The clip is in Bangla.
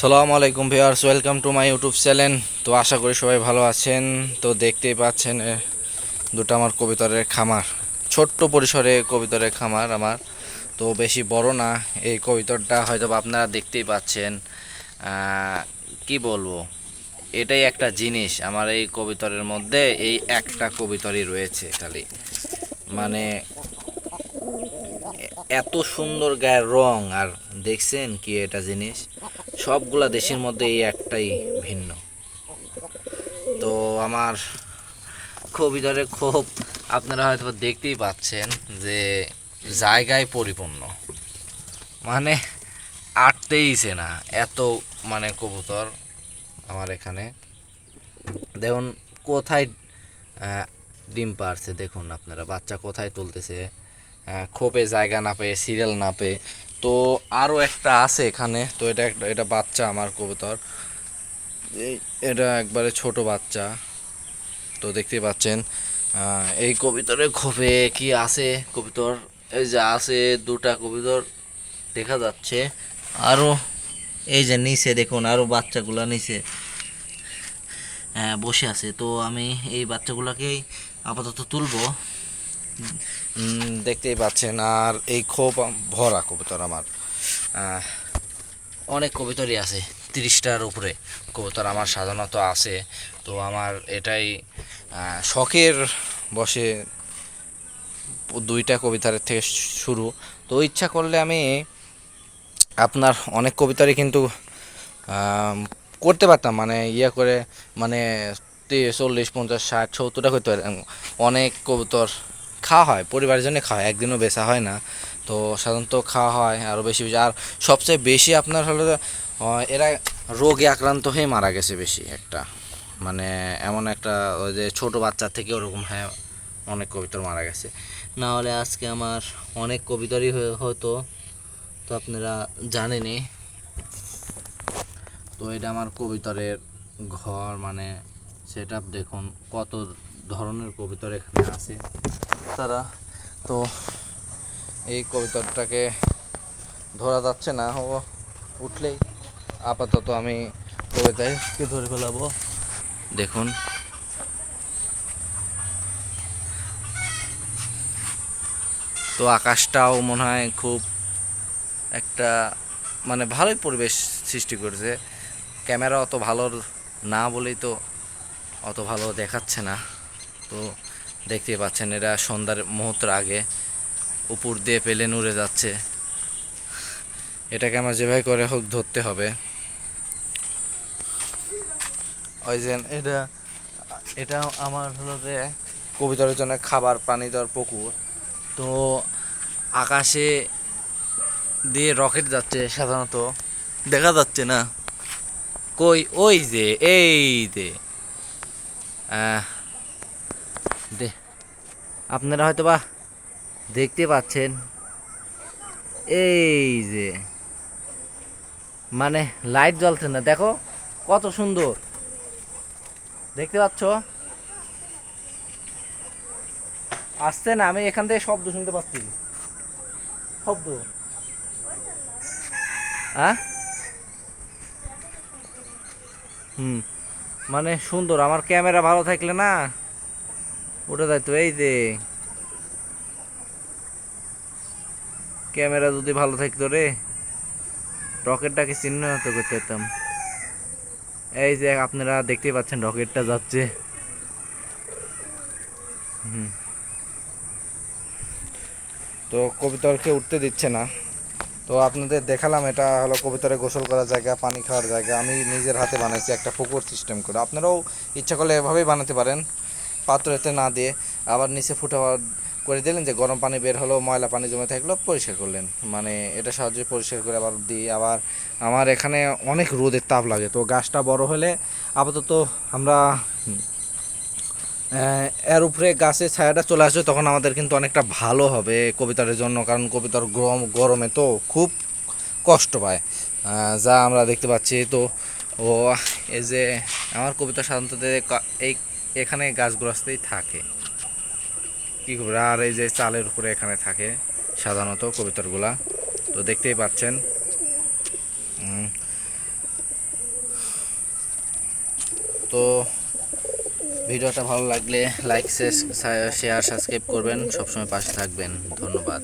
সালামু আলাইকুম viewers, welcome to my YouTube channel. তো আশা করি সবাই ভালো আছেন। তো দেখতেই পাচ্ছেন দুটো আমার কবিতরের খামার। ছোট্ট পরিসরে কবিতরের খামার আমার। তো বেশি বড় না, এই কবিতরটা হয়তো আপনারা দেখতেই পাচ্ছেন। কি বলব? এটাই একটা জিনিস আমার এই কবিতরের মধ্যে, এই একটা কবিতরই রয়েছে খালি। মানে এত সুন্দর গায়ের রং, আর দেখছেন কি এটা জিনিস? সবগুলা দেশের মধ্যে এই একটাই ভিন্ন। তো আমার কবিতারে খুব আপনারা হয়তো দেখতেই পাচ্ছেন যে জায়গায় পরিপূর্ণ। মানে আটতেইছে না এত মানে কবুতর আমার এখানে। দেখুন, কোথায় ডিম পারছে দেখুন আপনারা, বাচ্চা কোথায় তুলতেছে খোপে জায়গা না পেয়ে, সিরিয়াল না পেয়ে তো আরও একটা আছে এখানে। তো এটা একটা, এটা বাচ্চা আমার কবুতর। এই- এটা একবারে ছোট বাচ্চা। তো দেখতেই পাচ্ছেন এই কবিতরের খোপে কি আছে? কবিতর, এই যে আছে দুটা কবিতর, দেখা যাচ্ছে। আরও এই যে নিচে দেখুন আরও বাচ্চাগুলো নিচে বসে আছে। তো আমি এই বাচ্চাগুলোকেই আপাতত তুলবো। দেখতেই পাচ্ছেন, আর এই আম- ভরা কবুতর আমার। অনেক কবুতরই আছে, তিরিশটার উপরে কবুতর আমার সাধারণত আছে। তো আমার এটাই শখের বসে দুইটা কবিতার থেকে শুরু। তো ইচ্ছা করলে আমি আপনার অনেক কবিতারই কিন্তু করতে পারতাম। মানে ইয়ে করে মানে চল্লিশ, পঞ্চাশ, ষাট, সত্তরটা করতে পারতাম অনেক কবুতর খাওয়া হয়, পরিবারের জন্য খাওয়া হয়, একদিনও বেচা হয় না। তো সাধারণত খাওয়া হয় আরও বেশি বেশি। আর সবচেয়ে বেশি আপনার হলো এরা রোগে আক্রান্ত হয়ে মারা গেছে বেশি একটা। মানে এমন একটা, ওই যে ছোটো বাচ্চার থেকে ওরকম হ্যাঁ অনেক কবিতর মারা গেছে। না হলে আজকে আমার অনেক কবিতরই হতো। তো আপনারা জানেনই। তো এটা আমার কবিতরের ঘর মানে সেট দেখুন, কত ধরনের কবিতর এখানে আছে। তারা। তো এই কবিতাটাকে ধরা যাচ্ছে না, ও উঠলেই আপাতত আমি কবিতাকে ধরে ফেলাবো। দেখুন। তো আকাশটাও মনে হয় খুব একটা মানে ভালোই পরিবেশ সৃষ্টি করেছে। ক্যামেরা অত ভালো না বলেই তো অত ভালো দেখাচ্ছে না। তো দেখতেই পাচ্ছেন, এরা সন্ধ্যার মুহূর্তের আগে উপর দিয়ে পেলেন উড়ে যাচ্ছে। এটাকে আমার যেভাবে করে হোক ধরতে হবে। ওই যে এটা এটা আমার হলো যে কবিতরের জন্য খাবার পানি দেওয়ার পুকুর। তো আকাশে দিয়ে রকেট যাচ্ছে সাধারণত। দেখা যাচ্ছে না। কই? ওই যে, এই যে। আপনারা হয়তো বা দেখতে পাচ্ছেন। এই যে। মানে লাইট জ্বলছে না। দেখো, কত সুন্দর। দেখতে পাচ্ছ? আসছে না, আমি এখান থেকে শব্দ শুনতে পাচ্ছি। শব্দ। হ্যাঁ হুম। মানে সুন্দর, আমার ক্যামেরা ভালো থাকলে না ওটা যাই তো, এই যে ক্যামেরা যদি ভালো থাকতো রে, রকেটটাকে চিহ্নিত করতে পারতাম। এই যে আপনারা দেখতেই পাচ্ছেন রকেটটা যাচ্ছে। হুম। তো কবিতরকে উঠতে দিচ্ছে না। তো আপনাদের দেখালাম এটা হলো কবিতরে গোসল করার জায়গা, পানি খাওয়ার জায়গা। আমি নিজের হাতে বানাইছি একটা পুকুর সিস্টেম করে। আপনারাও ইচ্ছা করলে এভাবেই বানাতে পারেন। পাত্রতে না দিয়ে আবার নিচে ফুটা করে দিলেন যে গরম পানি বের হলো, ময়লা পানি জমে থাকল, পরিষ্কার করলেন। মানে এটা সাহায্যে পরিষ্কার করে আবার দিই আবার আমার এখানে অনেক রোদের তাপ লাগে। তো গাছটা বড় হলে আপাতত আমরা এর উপরে গাছের ছায়াটা চলে আসবে, তখন আমাদের কিন্তু অনেকটা ভালো হবে কবিতার জন্য, কারণ কবিতার গরম, গরমে তো খুব কষ্ট পায়। যা আমরা দেখতে পাচ্ছি, তো, ও, এই যে আমার কবিতা সাধারণত এই এখানে গাছগুলাতেই থাকে। কী করবে? আর এই যে চালের উপরে এখানে থাকে সাধারণত কবিতারগুলা। তো দেখতেই পাচ্ছেন। তো ভিডিওটা ভালো লাগলে লাইক শেয়ার সাবস্ক্রাইব করবেন। সবসময় পাশে থাকবেন। ধন্যবাদ।